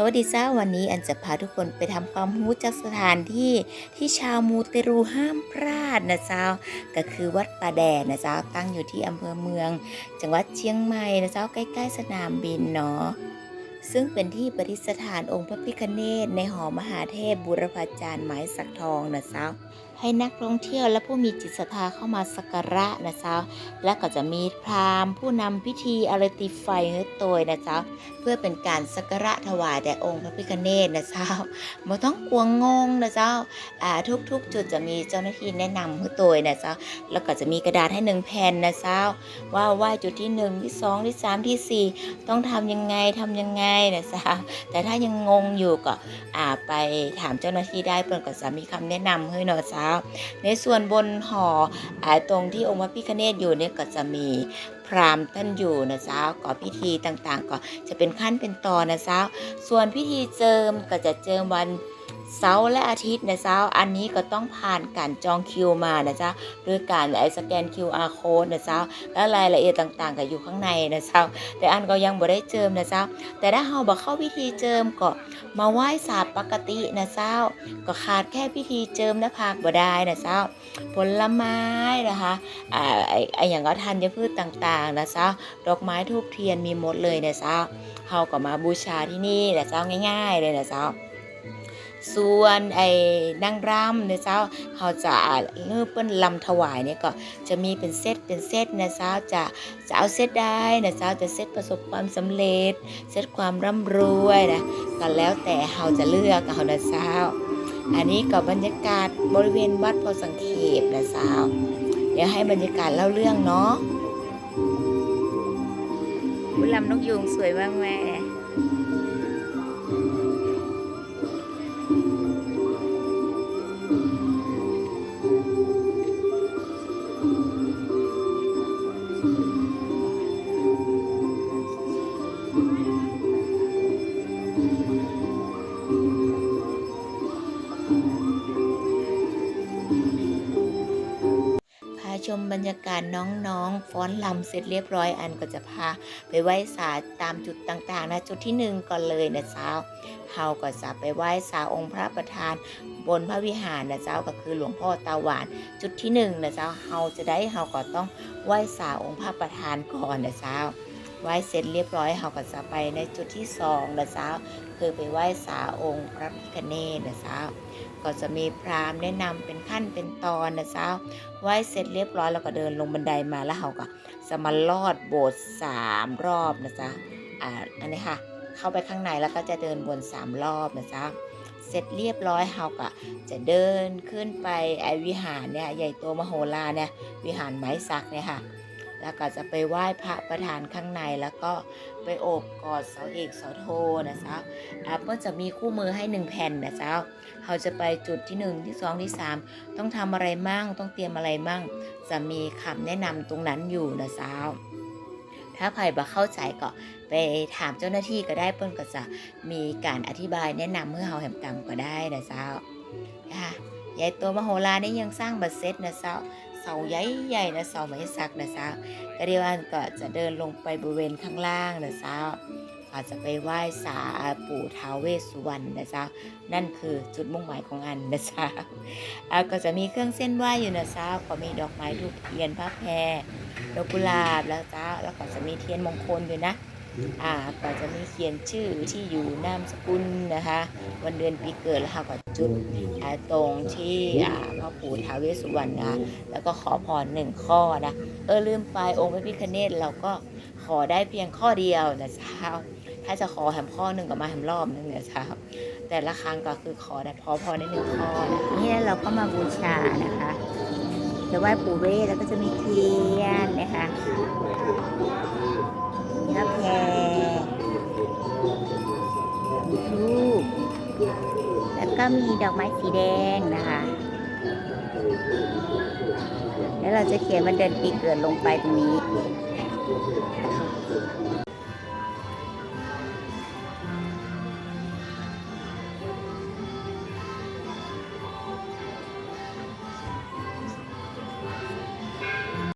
สวัสดีจ้าวันนี้อันจะพาทุกคนไปทำความรู้จักสถานที่ที่ชาวมูเตรูห้ามพลาดนะเจ้าก็คือวัดป่าแดดนะเจ้าตั้งอยู่ที่อำเภอเมือง จังหวัดเชียงใหม่นะเจ้าใกล้ ๆ สนามบินเนาะซึ่งเป็นที่ประดิษฐานองค์พระพิฆเนศในหอมหาเทพบุรพาจารย์ไม้สักทองนะเจ้า ให้นักท่องเที่ยวและผู้มีจิตศรัทธาเข้ามาสักการะนะเจ้า และก็จะมีพราหมณ์ผู้นำพิธีอารติไฟเฮือโตยนะเจ้า เพื่อเป็นการสักการะถวายแด่องค์พระพิฆเนศนะเจ้าไม่ต้องกลัวงงนะเจ้าอ่าทุกๆ จุดจะมีเจ้าหน้าที่แนะนำเฮือโตยนะเจ้า แล้วก็จะมีกระดาษให้หนึ่งแผ่นนะเจ้า ว่าไหว้จุดที่หนึ่งที่สองที่สามที่สี่ต้องทำยังไงทำยังไงนะเจ้า แต่ถ้ายังงงอยู่ก็อ่าไปถามเจ้าหน้าที่ได้เพื่อนก็จะมีคำแนะนำให้เนาะเจ้าในส่วนบนหออ่าตรงที่องค์พระพิฆเนศอยู่เนี่ยก็จะมีพราหมณ์ท่านอยู่นะเจ้าก่อพิธีต่างๆ ก็จะเป็นขั้นเป็นตอนนะเจ้าส่วนพิธีเจิมก็จะเจิมวัน เสาร์และอาทิตย์นะเจ้าอันนี้ก็ต้องผ่านการจองคิวมานะจ้าด้วยการไอสแกน QR code นะเจ้าและรายละเอียดต่างๆ ก็อยู่ข้างในนะเจ้าแต่อันก็ยังบ่ได้เจิมนะเจ้าแต่ถ้าเฮาบ่เข้าพิธีเจิมก็มาไหว้ศาสตร์ปกตินะเจ้าก็ขาดแค่พิธีเจิมและพากบ่ได้นะเจ้าผลไม้นะคะอ่าไอไออย่างก็ธัญพืชต่างๆนะเจ้าดอกไม้ทูบเทียนมีหมดเลยนะเจ้าเฮาก็มาบูชาที่นี่นะเจ้าง่าย ๆ เลยนะเจ้า ส่วนไอ้นางรำเนี่ยเจ้าเขาจะเลื่อเปิ้นลำถวายเนี่ยก็จะมีเป็นเซตเป็นเซตนะเจ้าจะจะเอาเซตได้นะเจ้าจะเซตประสบความสำเร็จเซตความร่ำรวยนะก็แล้วแต่เขาจะเลือกเอานะเจ้าอันนี้ก็บรรยากาศบริเวณวัดโพธิ์สังเขปนะเจ้าเดี๋ยวให้บรรยากาศเล่าเรื่องเนาะบุญลำนกยูงสวยมากแม่ ชมบรรยากาศน้องๆ ฟ้อนลำเสร็จเรียบร้อยอันก็จะพา ไปไหว้ศาลตามจุดต่างๆนะจุดที่หนึ่งก่อนเลยนะเจ้าเฮาก็จะไปไหว้ศาลองค์พระประธาน บนพระวิหารนะเจ้าก็คือหลวงพ่อตาหวาน จุดที่หนึ่งนะเจ้าเฮาจะได้เฮาก็ต้องไหว้ศาลองค์พระประธานก่อนนะเจ้า ไหว้เสร็จเรียบร้อยเฮาก็จะไปในจุดที่สองนะเจ้าคือไปไหว้ศาองค์พระพิฆเนศนะเจ้าก็จะมีพราหมณ์แนะนำเป็นขั้นเป็นตอนนะเจ้าไหว้เสร็จเรียบร้อยแล้วก็เดินลงบันไดมาแล้วเราก็จะมาลอดโบสถ์สามรอบนะจ๊ะอ่าอันนี้ค่ะ เข้าไปข้างในแล้วก็จะเดินวนสามรอบนะจ๊ะเสร็จเรียบร้อยเราก็จะเดินขึ้นไปไอวิหารเนี่ยใหญ่โตมโหฬารเนี่ยวิหารไม้สักเนี่ยค่ะ แล้วก็จะไปไหว้พระประธานข้างในแล้วก็ไปโอบกอดเสาเอกเสาโทนะจ๊ะอ่าก็จะมีคู่มือให้หนึ่งแผ่นนะจ๊ะเราจะไปจุดที่หนึ่งที่สองที่สามต้องทำอะไรมั่งต้องเตรียมอะไรมั่ง จะมีคำแนะนำตรงนั้นอยู่นะสาวถ้าใครบ่เข้าใจก็ไปถามเจ้าหน้าที่ก็ได้เพิ่นก็จะมีการอธิบายแนะนำเมื่อเฮาแหมกรรมก็ได้นะสาค่ะยายตัวมโหฬารนี่ยังสร้างบัดเซตนะสาวเสาาใหญ่ๆนะเสาไม้สักนะสาวก็เดียวกันก็จะเดินลงไปบริเวณข้างล่างนะสาวอาจจะไปไหว้สาปู่ท้าวเวสสุวรรณนะจ๊ะนั่นคือจุดมุ่งหมายของอันนะจ๊ะอาก็จะมีเครื่องเส้นไหว้อยู่นะจ๊ะก็มีดอกไม้ทูบเทียนผ้าแพรดอกกุหลาบแล้วจ้าแล้วก็จะมีเทียนมงคลอยู่นะ อ่าก็จะมีเขียนชื่อที่อยู่นามสกุลนะคะ วันเดือนปีเกิดแล้วค่ะก็จุดตรงที่พ่อปู่ท้าวเวสสุวรรณนะแล้วก็ขอพรหนึ่งข้อนะเออลืมไปองค์พระพิฆเนศเราก็ขอได้เพียงข้อเดียวนะเจ้าถ้าจะขอแหมข้อหนึ่งก็มาแหมรอบหนึงเนี่ยเจ้าแต่ละครั้งก็คือขอได้พอพอได้หนึ่งข้อนะนี่เราก็มาบูชานะคะจะไหว้ปู่เวสแล้วก็จะมีเทียนนะคะ ก็มีดอกไม้สีแดงนะคะ แล้วเราจะเขียนวันเดือนปีเกิดลงไปตรงนี้